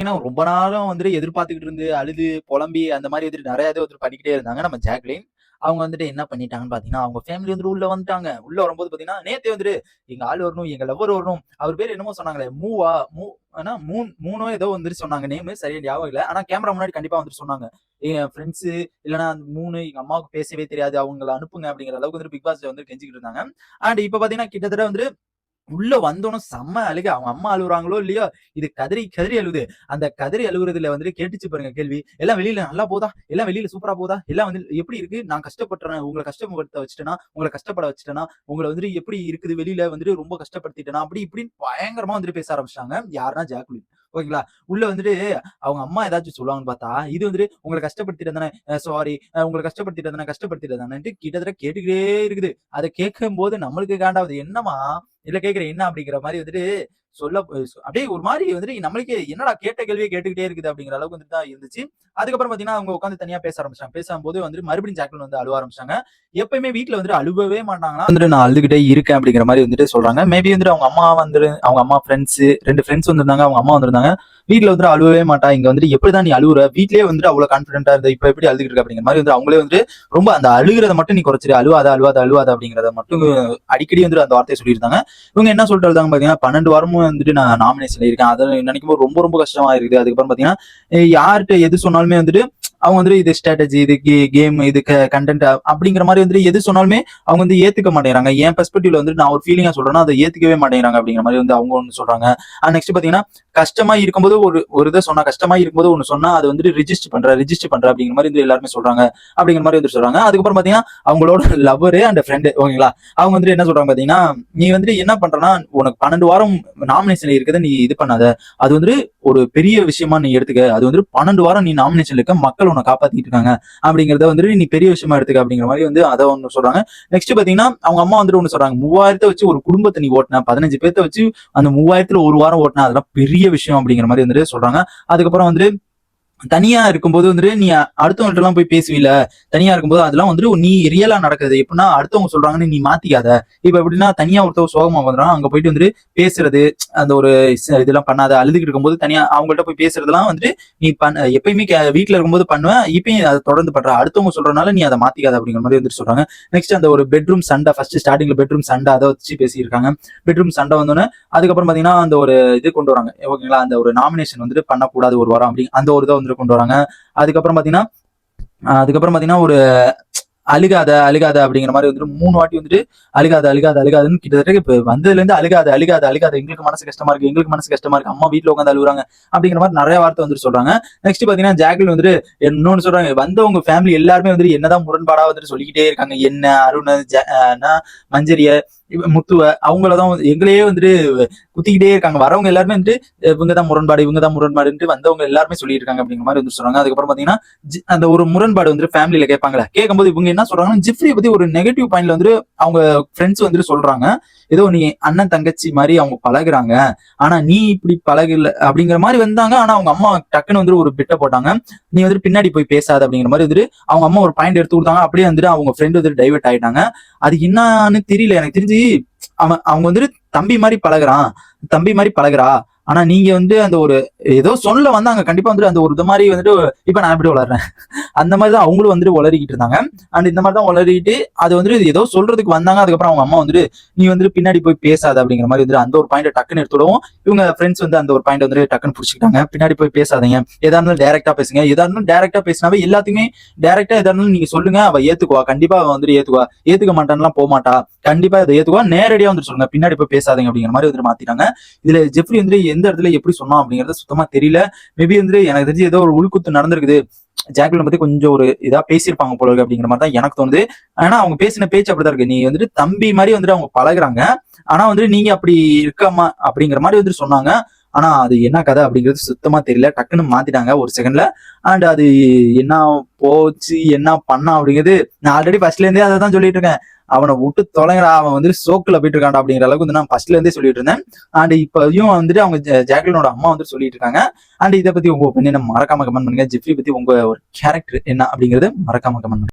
ஏன்னா ரொம்ப நாளும் வந்துட்டு எதிர்பார்த்துக்கிட்டு இருந்து அழுது புலம்பி அந்த மாதிரி வந்துட்டு நிறைய இது வந்துட்டு பண்ணிக்கிட்டே இருந்தாங்க நம்ம ஜாக்லின். அவங்க வந்துட்டு என்ன பண்ணிட்டாங்கன்னு பாத்தீங்கன்னா அவங்க ஃபேமிலி வந்துட்டு உள்ள வந்துட்டாங்க. உள்ள வரும்போது பாத்தீங்கன்னா நேத்தே வந்துட்டு எங்க ஆள் வரணும் எங்க லவ்வர் வரணும் அவர் பேர் என்னமோ சொன்னாங்களே மூவா மூ ஆனா மூணு மூணோ ஏதோ வந்துட்டு சொன்னாங்க. நேம் சரியா ஞாபகம் இல்லை. ஆனா கேமரா முன்னாடி கண்டிப்பா வந்துட்டு சொன்னாங்க. என் ஃப்ரெண்ட்ஸ் இல்லைன்னா அந்த மூணு எங்க அம்மாவுக்கு பேசவே தெரியாது அவங்கள அனுப்புங்க அப்படிங்கிற அளவுக்கு வந்துட்டு பிக் பாஸ்ல வந்து கெஞ்சிக்கிட்டு இருந்தாங்க. அண்ட் இப்ப பாத்தீங்கன்னா கிட்டத்தட்ட வந்துட்டு உள்ள வந்தோன்னு செம்ம அழுக. அவங்க அம்மா அழுகுறாங்களோ இல்லையோ இது கதறி கதறி அழுகுது அந்த கதறி அழுகுறதுல வந்துட்டு கேட்டுச்சு பாருங்க கேள்வி. எல்லாம் வெளியில நல்லா போதா? எல்லாம் வெளியில சூப்பரா போதா? எல்லாம் வந்து எப்படி இருக்கு? நான் கஷ்டப்படுறேன் உங்களை கஷ்டப்படுத்த வச்சுட்டேனா உங்களை கஷ்டப்பட வச்சுட்டேனா உங்களை வந்துட்டு எப்படி இருக்குது? வெளியில வந்துட்டு ரொம்ப கஷ்டப்படுத்திட்டேனா? அப்படி இப்படின்னு பயங்கரமா வந்துட்டு பேச ஆரம்பிச்சிட்டாங்க. யாருன்னா ஜாக்குலின் ஓகேங்களா? உள்ள வந்துட்டு அவங்க அம்மா ஏதாச்சும் சொல்லுவாங்கன்னு பார்த்தா இது வந்துட்டு உங்களை கஷ்டப்படுத்திட்டு தானே? சாரி உங்களை கஷ்டப்படுத்திட்டு தானே? கஷ்டப்படுத்திட்டு தானேன்ட்டு கிட்டத்தட்ட கேட்டுக்கிட்டே இருக்குது. அதை கேட்கும் போது நம்மளுக்கு காண்டாவது என்னமா இல்ல கேக்குறேன் என்ன அப்படிங்கிற மாதிரி வந்துட்டு சொல்ல அப்படியே ஒரு மாதிரி வந்துட்டு நம்மளுக்கே என்னடா கேட்ட கேள்வியே கேட்டுக்கிட்டே இருக்குது அப்படிங்கிற அளவுக்கு வந்துட்டு தான் இருந்துச்சு. அதுக்கப்புறம் பாத்தீங்கன்னா அவங்க உட்காந்து தனியா பேச ஆரம்பிச்சாங்க. பேசும்போது வந்துட்டு மறுபடியும் ஜாக்லின் வந்து அழுவ ஆரம்பிச்சாங்க. எப்பயுமே வீட்டுல வந்துட்டு அழுவவே மாட்டாங்கன்னா வந்துட்டு நான் அழுதுகிட்டே இருக்கேன் அப்படிங்கிற மாதிரி வந்துட்டு சொல்றாங்க. மேபி வந்துட்டு அவங்க அம்மா வந்து அவங்க அம்மா ஃப்ரெண்ட்ஸ் ரெண்டு ஃப்ரெண்ட்ஸ் வந்திருந்தாங்க அவங்க அம்மா வந்திருந்தாங்க. வீட்டுல வந்துட்டு அழுவவே மாட்டா. இங்க வந்துட்டு எப்படிதான் நீ அழுகுற வீட்லயே வந்துட்டு அவ்வளவு கான்பிடண்டா இருந்த இப்ப எப்படி அழுதுகிட்டு இருக்க அப்படிங்கிற மாதிரி வந்து அவங்களே வந்து ரொம்ப அந்த அழுகிறத மட்டும் நீ குறைச்சிரு. அழுவாத அழுவாத அழுவாத அப்படிங்கறத மட்டும் அடிக்கடி வந்துட்டு அந்த வார்த்தையை சொல்லியிருந்தாங்க. இவங்க என்ன சொல்லிட்டு இருந்தாங்க பாத்தீங்கன்னா பன்னெண்டு வாரமும் வந்துட்டு நான் நாமினேஷன்ல இருக்கேன். அதை நினைக்கும் போது ரொம்ப ரொம்ப கஷ்டமா இருக்குது. அதுக்கப்புறம் பாத்தீங்கன்னா யார்கிட்ட எது சொன்னாலுமே வந்துட்டு அவங்க வந்துட்டு இது ஸ்ட்ராட்டஜி இது கேம் இது கண்டென்ட் அப்படிங்கிற மாதிரி வந்துட்டு எது சொன்னாலுமே அவங்க வந்து ஏத்துக்க மாட்டேங்கிறாங்க. என் பெர்ஸ்பெக்டிவ்ல வந்துட்டு நான் ஒரு ஃபீலிங்கா சொல்றேன்னா அதை ஏத்துக்கவே மாட்டேங்கிறாங்க அப்படிங்கிற மாதிரி வந்து அவங்க ஒன்று சொல்றாங்க. நெக்ஸ்ட் பாத்தீங்கன்னா கஷ்டமா இருக்கும்போது ஒரு ஒரு இதை சொன்னா கஷ்டமா இருக்கும்போது ஒன்று சொன்னா அது வந்துட்டு ரிஜிஸ்டர் பண்ற ரிஜிஸ்டர் பண்ற அப்படிங்கிற மாதிரி வந்து எல்லாருமே சொல்றாங்க. அப்படிங்கிற மாதிரி வந்து சொல்றாங்க. அதுக்கப்புறம் பாத்தீங்கன்னா அவங்களோட லவ்வரு அண்ட் ஃப்ரெண்டு ஓகேங்களா அவங்க வந்துட்டு என்ன சொல்றாங்க பாத்தீங்கன்னா நீ வந்துட்டு என்ன பண்றனா உனக்கு பன்னெண்டு வாரம் நாமினேஷன் இருக்கிறத நீ இது பண்ணாத. அது வந்துட்டு ஒரு பெரிய விஷயமா நீ எடுத்துக்க. அது வந்து பன்னெண்டு வாரம் நீ நாமினேஷன் இருக்க மக்கள் உன்னை காப்பாத்திட்டு இருக்காங்க அப்படிங்கறத வந்துட்டு நீ பெரிய விஷயமா எடுத்துக்க அப்படிங்கிற மாதிரி வந்து அதை ஒன்று சொல்றாங்க. நெக்ஸ்ட் பாத்தீங்கன்னா அவங்க அம்மா வந்துட்டு ஒண்ணு சொல்றாங்க. மூவாயிரத்தை வச்சு ஒரு குடும்பத்தை நீ ஓட்டின பதினஞ்சு பேர்த்த வச்சு அந்த மூவாயிரத்துல ஒரு வாரம் ஓட்டினா அதெல்லாம் பெரிய விஷயம் அப்படிங்கிற மாதிரி வந்துட்டு சொல்றாங்க. அதுக்கப்புறம் வந்துட்டு தனியா இருக்கும்போது வந்துட்டு நீ அடுத்தவங்கள்ட்ட எல்லாம் போய் பேசுவீல? தனியா இருக்கும்போது அதெல்லாம் வந்துட்டு நீ ரியலா நடக்குது எப்படின்னா அடுத்தவங்க சொல்றாங்கன்னு நீ மாத்திக்காத. இப்ப எப்படின்னா தனியா ஒருத்தவங்க சோகமா வந்துடும் அங்க போயிட்டு வந்துட்டு பேசுறது அந்த ஒரு இதெல்லாம் பண்ணாத. அழுதுகிட்டு இருக்கும்போது தனியா அவங்கள்ட்ட போய் பேசுறதெல்லாம் வந்துட்டு நீ பண்ண எப்பயுமே வீட்டுல இருக்கும்போது பண்ணுவேன் இப்பயும் அதை தொடர்ந்து பண்ற. அடுத்தவங்க சொல்றதுனால நீ அதை மாத்திக்காத அப்படிங்கிற மாதிரி வந்துட்டு சொல்றாங்க. நெக்ஸ்ட் அந்த ஒரு பெட்ரூம் சண்டை ஃபர்ஸ்ட் ஸ்டார்டிங்ல பெட்ரூம் சண்டை அதை வச்சு பேசியிருக்காங்க. பெட்ரூம் சண்டை வந்தோடனே அதுக்கப்புறம் பாத்தீங்கன்னா அந்த ஒரு இது கொண்டு வராங்க. ஓகேங்களா? அந்த ஒரு நாமினேஷன் வந்துட்டு பண்ணக்கூடாது ஒரு வாரம் அப்படி அந்த ஒரு இதை வந்து கொண்டு வராங்க. அதுக்கப்புறம் பாத்தீங்கன்னா அதுக்கப்புறம் பாத்தீங்கன்னா ஒரு அழுகாத அழுகாத அப்படிங்கிற மாதிரி வந்துட்டு மூணு வாட்டி வந்துட்டு அழுகாத அழுகாத அழுகாதுன்னு கிட்டத்தட்ட இப்ப வந்ததுல இருந்து அழுகாத அழுகாத அழுகாத எங்களுக்கு மனசு கஷ்டமா இருக்கு எங்களுக்கு மனசு கஷ்டமா இருக்கு அம்மா வீட்டுல உட்காந்து அழுகுறாங்க அப்படிங்கிற மாதிரி நிறைய வார்த்தை வந்துட்டு சொல்றாங்க. நெக்ஸ்ட் பாத்தீங்கன்னா ஜாக்கில் வந்துட்டு இன்னொன்னு சொல்றாங்க. வந்தவங்க ஃபேமிலி எல்லாருமே வந்துட்டு என்னதான் முரண்பாடா வந்துட்டு சொல்லிக்கிட்டே இருக்காங்க. என்ன அருண் மஞ்சரிய முத்துவ அவங்களதான் எங்களையே வந்துட்டு குத்திக்கிட்டே இருக்காங்க. வரவங்க எல்லாருமே வந்துட்டு இவங்க தான் முரண்பாடு இவங்க தான் முரண்பாடுன்ட்டு வந்தவங்க எல்லாருமே சொல்லியிருக்காங்க அப்படிங்கிற மாதிரி வந்து சொல்றாங்க. அதுக்கப்புறம் பாத்தீங்கன்னா அந்த ஒரு முரண்பாடு வந்துட்டு ஃபேமிலியில கேட்பாங்களா கேட்கும்போது இவங்க என்ன சொல்றாங்கன்னா ஜிப்ரியை பத்தி ஒரு நெகட்டிவ் பாயிண்ட்ல வந்துட்டு அவங்க ஃப்ரெண்ட்ஸ் வந்துட்டு சொல்றாங்க. ஏதோ நீ அண்ணன் தங்கச்சி மாதிரி அவங்க பழகுறாங்க. ஆனா நீ இப்படி பழகல அப்படிங்கிற மாதிரி வந்தாங்க. ஆனா அவங்க அம்மா டக்குன்னு வந்துட்டு ஒரு பிட்ட போட்டாங்க. நீ வந்துட்டு பின்னாடி போய் பேசாத அப்படிங்கிற மாதிரி வந்துட்டு அவங்க அம்மா ஒரு பாயிண்ட் எடுத்து கொடுத்தாங்க. அப்படியே வந்துட்டு அவங்க ஃப்ரெண்ட் வந்துட்டு டைவெர்ட் ஆயிட்டாங்க. அது என்னன்னு தெரியல. எனக்கு தெரிஞ்சு அவன் அவங்க வந்துட்டு தம்பி மாதிரி பழகுறான். தம்பி மாதிரி பழகுறா. ஆனா நீங்க வந்து அந்த ஒரு ஏதோ சொல்ல வந்தாங்க. கண்டிப்பா வந்துட்டு அந்த ஒரு இது மாதிரி வந்துட்டு இப்ப நான் எப்படி வளர்றேன். அந்த மாதிரி தான் அவங்களும் வந்துட்டு வளரிக்கிட்டு இருந்தாங்க. அண்ட் இந்த மாதிரி தான் வளரிட்டு அது வந்துட்டு ஏதோ சொல்றதுக்கு வந்தாங்க. அதுக்கப்புறம் அவங்க அம்மா வந்துட்டு நீ வந்துட்டு பின்னாடி போய் பேசாத அப்படிங்கிற மாதிரி வந்துட்டு அந்த ஒரு பாயிண்ட் டக்குன்னு எடுத்துடுவோம். இவங்க ஃப்ரெண்ட்ஸ் வந்து அந்த ஒரு பாயிண்ட் வந்து டக்குன்னு பிடிச்சிக்கிட்டாங்க. பின்னாடி போய் பேசாதீங்க. எதா இருந்தாலும் டேரக்டா பேசுங்க. எதா இருந்தாலும் டேரக்டா பேசினாவே எல்லாத்துக்குமே டேரக்டா எதா இருந்தாலும் நீங்க சொல்லுங்க. அவ ஏத்துக்குவா. கண்டிப்பா வந்துட்டு ஏத்துக்குவா. ஏத்துக்க மாட்டான்லாம் போக மாட்டா. கண்டிப்பா இதை ஏத்துக்குவா. நேரடியா வந்துட்டு சொல்லுங்க. பின்னாடி போய் பேசாதீங்க அப்படிங்கிற மாதிரி வந்துட்டு மாத்திட்டாங்க. இதுல ஜெஃப்ரி வந்து எந்த இடத்துல எப்படி சொன்னோம் அப்படிங்கறத சுத்தமா தெரியல. மேபி வந்து எனக்கு தெரிஞ்சு ஏதோ ஒரு உள்குத்து நடந்திருக்குது. ஜாக்லின் பத்தி கொஞ்சம் ஒரு இதா பேசியிருப்பாங்க போல இருக்கு அப்படிங்கிற மாதிரி தான் எனக்கு தோணுது. ஆனா அவங்க பேசின பேச்சு அப்படிதான் இருக்கு. நீ வந்துட்டு தம்பி மாதிரி வந்துட்டு அவங்க பழகுறாங்க. ஆனா வந்துட்டு நீங்க அப்படி இருக்காமா அப்படிங்கிற மாதிரி வந்துட்டு சொன்னாங்க. ஆனா அது என்ன கதை அப்படிங்கிறது சுத்தமா தெரியல. டக்குன்னு மாத்திட்டாங்க ஒரு செகண்ட்ல அண்ட் அது என்ன போச்சு என்ன பண்ணா அப்படிங்கிறது நான் ஆல்ரெடி ஃபர்ஸ்ட்ல இருந்தே அதை தான் சொல்லிட்டு இருக்கேன். அவனை விட்டு தொலைங்கடா அவன் வந்து சோக்குல போயிட்டு இருக்காண்டா அப்படிங்கிற அளவுக்கு வந்து நான் ஃபர்ஸ்ட்ல இருந்தே சொல்லிட்டு இருந்தேன். அண்ட் இப்பயும் வந்துட்டு அவங்க ஜாக்லினோட அம்மா வந்து சொல்லிட்டு இருக்காங்க. அண்ட் இதை பத்தி உங்க ஒப்பீனியன் மறக்காம கமெண்ட் பண்ணுங்க. ஜிப்ரி பத்தி உங்க ஒரு கேரக்டர் என்ன அப்படிங்கறது மறக்காம கமெண்ட் பண்ணுங்க.